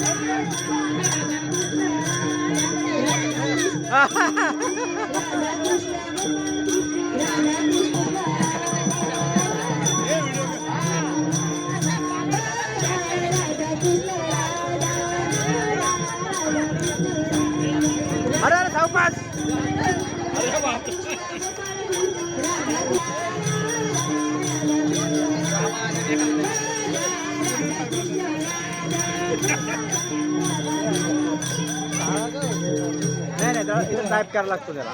अरे अरे सावकाश अरे नाही नाही इथं टाईप करायला लागतो त्याला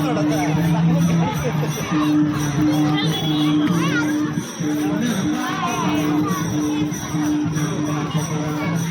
तुम्हाला दुपारी